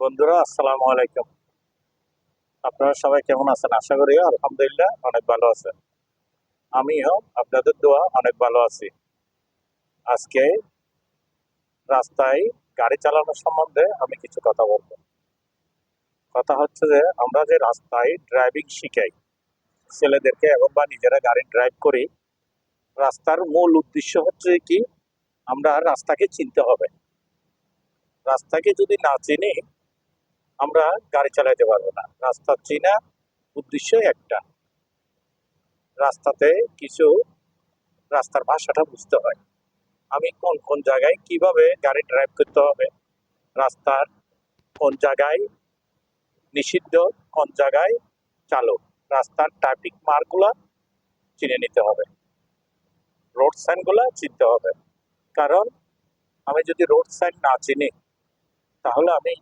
বন্ধুরা, আসসালামু আলাইকুম। আপনারা সবাই কেমন আছেন? আশা করি আলহামদুলিল্লাহ অনেক ভালো আছেন। আমিও আপনাদের দোয়া অনেক ভালো আছি। আজকে রাস্তায় গাড়ি চালানোর সম্বন্ধে আমি কিছু কথা বলব। কথা হচ্ছে যে, আমরা যে রাস্তায় ড্রাইভিং শিখাই, ছেলেদেরকে এবং বা নিজেরা গাড়ি ড্রাইভ করি, রাস্তার মূল উদ্দেশ্য হচ্ছে কি, আমরা রাস্তাকে চিনতে হবে। রাস্তাকে যদি না চিনি আমরা গাড়ি চালাইতে পারব না। রাস্তা চিনা উদ্দেশ্য একটা। রাস্তাতে কিছু রাস্তার ভাষাটা বুঝতে হয়। আমি কোন কোন জায়গায় কীভাবে গাড়ি ড্রাইভ করতে হবে, রাস্তার কোন জায়গায় নিষিদ্ধ, কোন জায়গায় চালু, রাস্তার ট্রাফিক মার্কগুলা চিনে নিতে হবে। রোড সাইনগুলা চিনতে হবে। কারণ আমি যদি রোড সাইন না চিনি, তাহলে আমি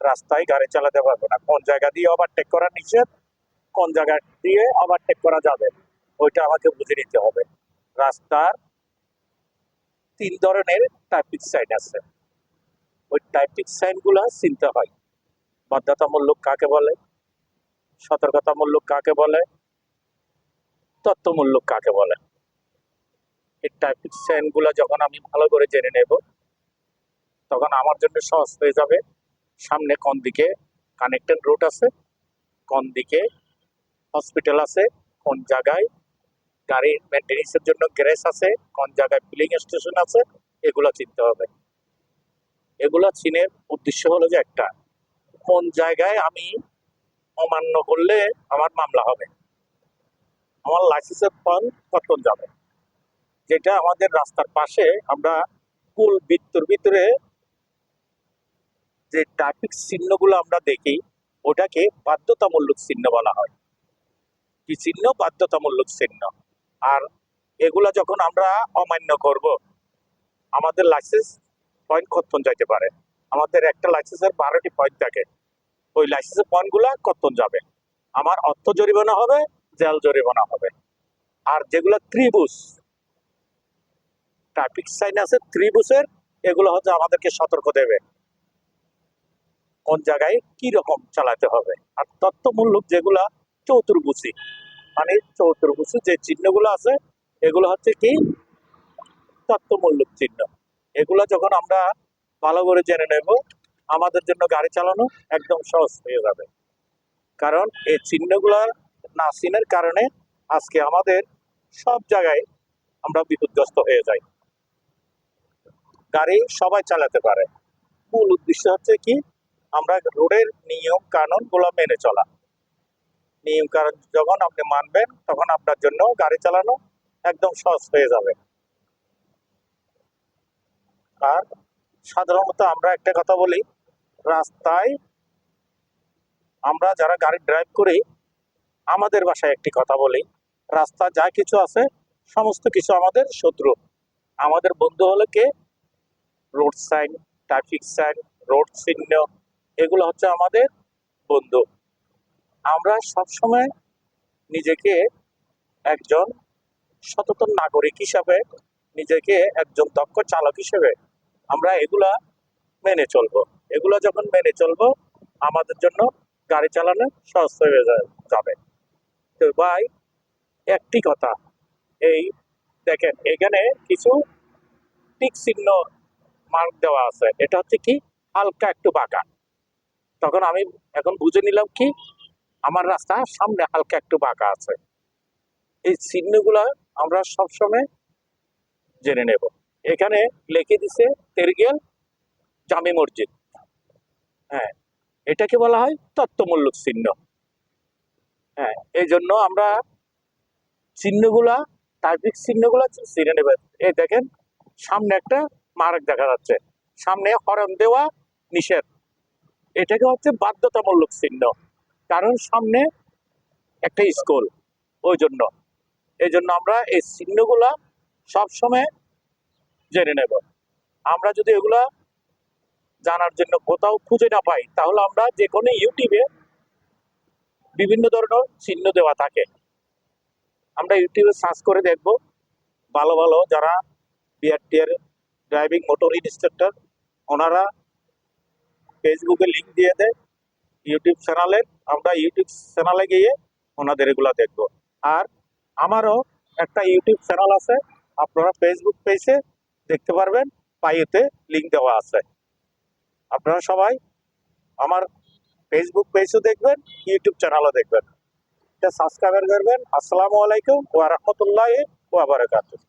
রাস্তায় গাড়ি চালাতে পারব না। কোন জায়গা দিয়ে ওভারটেক করা নিষেধ, কোন জায়গা দিয়ে ওভারটেক করা যাবে, ওইটা আমাকে বুঝে নিতে হবে। রাস্তার তিন ধরনের ট্রাফিক সাইন আছে। ওই ট্রাফিক সাইনগুলো চিনতে হয়। বাধ্যতামূলক কাকে বলে? সতর্কতামূলক কাকে বলে? তথ্যমূলক কাকে বলে? এই ট্রাফিক সাইনগুলো যখন আমি ভালো করে জেনে নেব, তখন আমার জন্য সহজ হয়ে যাবে। সামনে কোন দিকে কানেক্টেড রোড আছে, কোন দিকে হসপিটাল আছে, কোন জায়গায় গাড়ির মেনটেন্সের জন্য গ্যারেজ আছে, কোন জায়গায় ফিলিং স্টেশন আছে, এগুলো চিনতে হবে। এগুলো চিনের উদ্দেশ্য হলো যে একটা, কোন জায়গায় আমি অমান্য করলে আমার মামলা হবে? আমার লাইসেন্সের পয়েন্ট কতক্ষণ যাবে? যেটা আমাদের রাস্তার পাশে আমরা কুল বৃত্তর ভিতরে যে ট্রাফিক চিহ্নগুলো আমরা দেখি, ওটাকে বাধ্যতামূলক চিহ্ন বলা হয়। কি চিহ্ন? বাধ্যতামূলক চিহ্ন। আর এগুলা যখন আমরা অমান্য করব, আমাদের লাইসেন্স পয়েন্ট কতক্ষণ যাইতে পারে। আমাদের একটা লাইসেন্সের বারোটি পয়েন্ট থাকে। ওই লাইসেন্সের পয়েন্টগুলা কতক্ষণ যাবে। আমার অর্থ জরিমানা হবে, জেল জরিমানা হবে। আর যেগুলো ত্রিভুজ ট্রাফিক সাইন আছে, ত্রিভুজের, এগুলো হচ্ছে আমাদেরকে সতর্ক দেবে। কোন জায়গায় কি রকম চালাতে হবে? আর তত্ত্বমূলক যেগুলা চতুর্ভুজি মানে চতুর্ভুজি যে চিহ্নগুলো আছে, এগুলো হচ্ছে কি? তত্ত্বমূলক চিহ্ন। এগুলো যখন আমরা ভালো করে জেনে নেব, আমাদের জন্য গাড়ি চালানো একদম সহজ হয়ে যাবে। কারণ এই চিহ্নগুলো না চিনের কারণে আজকে আমাদের সব জায়গায় আমরা বিপদগ্রস্ত হয়ে যাই। গাড়ি সবাই চালাতে পারে। মূল উদ্দেশ্য হচ্ছে কি? আমরা রোডের নিয়ম কানুনগুলো মেনে চলা। নিয়ম কানুন যখন আপনি মানবেন, তখন আপনার জন্য গাড়ি চালানো একদম সহজ হয়ে যাবে। আর সাধারণত আমরা একটা কথা বলি, রাস্তায় আমরা যারা গাড়ি ড্রাইভ করি, আমাদের বাসায় একটি কথা বলি, রাস্তা যা কিছু আছে, সমস্ত কিছু আমাদের শত্রু। আমাদের বন্ধু হলো কে? Road sign traffic sign road চিহ্ন এগুলো হচ্ছে আমাদের বন্ধু। আমরা সবসময় নিজেকে একজন সচেতন নাগরিক হিসাবে, নিজেকে একজন দক্ষ চালক হিসেবে আমরা এগুলা মেনে চলবো। এগুলো যখন মেনে চলবো, আমাদের জন্য গাড়ি চালানো সহজ হয়ে যাবে। তো ভাই, একটি কথা, এই দেখেন, এখানে কিছু টিক চিহ্ন মার্ক দেওয়া আছে। এটা হচ্ছে কি? হালকা একটু বাঁকা। তখন আমি এখন বুঝে নিলাম কি আমার রাস্তা সামনে হালকা একটু বাঁকা আছে। এই চিহ্নগুলা আমরা সবসময় জেনে নেব। এখানে লিখে দিছে তেরগেল জামি মসজিদ। হ্যাঁ এটাকে বলা হয় তত্ত্বমূলক চিহ্ন। হ্যাঁ এই জন্য আমরা চিহ্নগুলা ট্রাফিক চিহ্নগুলা চিনে নেবেন এই দেখেন, সামনে একটা মার্ক দেখা যাচ্ছে। সামনে হরণ দেওয়া নিষেধ। এটাকে হচ্ছে বাধ্যতামূলক চিহ্ন। কারণ সামনে একটা স্কুল, ওই জন্য। এই জন্য আমরা এই চিহ্নগুলা সবসময় জেনে নেব। আমরা যদি এগুলা জানার জন্য কোথাও খুঁজে না পাই, তাহলে আমরা যে কোনো ইউটিউবে বিভিন্ন ধরনের চিহ্ন দেওয়া থাকে। আমরা ইউটিউবে সার্চ করে দেখব। ভালো ভালো যারা বিআরটিআর, ড্রাইভিং মোটর ইনস্ট্রাক্টর, ওনারা ফেসবুকে লিঙ্ক দিয়ে দেয় ইউটিউব চ্যানেলের আমরা ইউটিউব চ্যানেলে গিয়ে ওনাদের এগুলো দেখব। আর আমারও একটা ইউটিউব চ্যানেল আছে, আপনারা ফেসবুক পেজে দেখতে পারবেন পাইতে লিঙ্ক দেওয়া আছে। আপনারা সবাই আমার ফেসবুক পেজও দেখবেন ইউটিউব চ্যানেলও দেখবেন। সাবস্ক্রাইবার করবেন। আসসালামু আলাইকুম ওয়া রাহমাতুল্লাহি ওয়া বারাকাতুহু।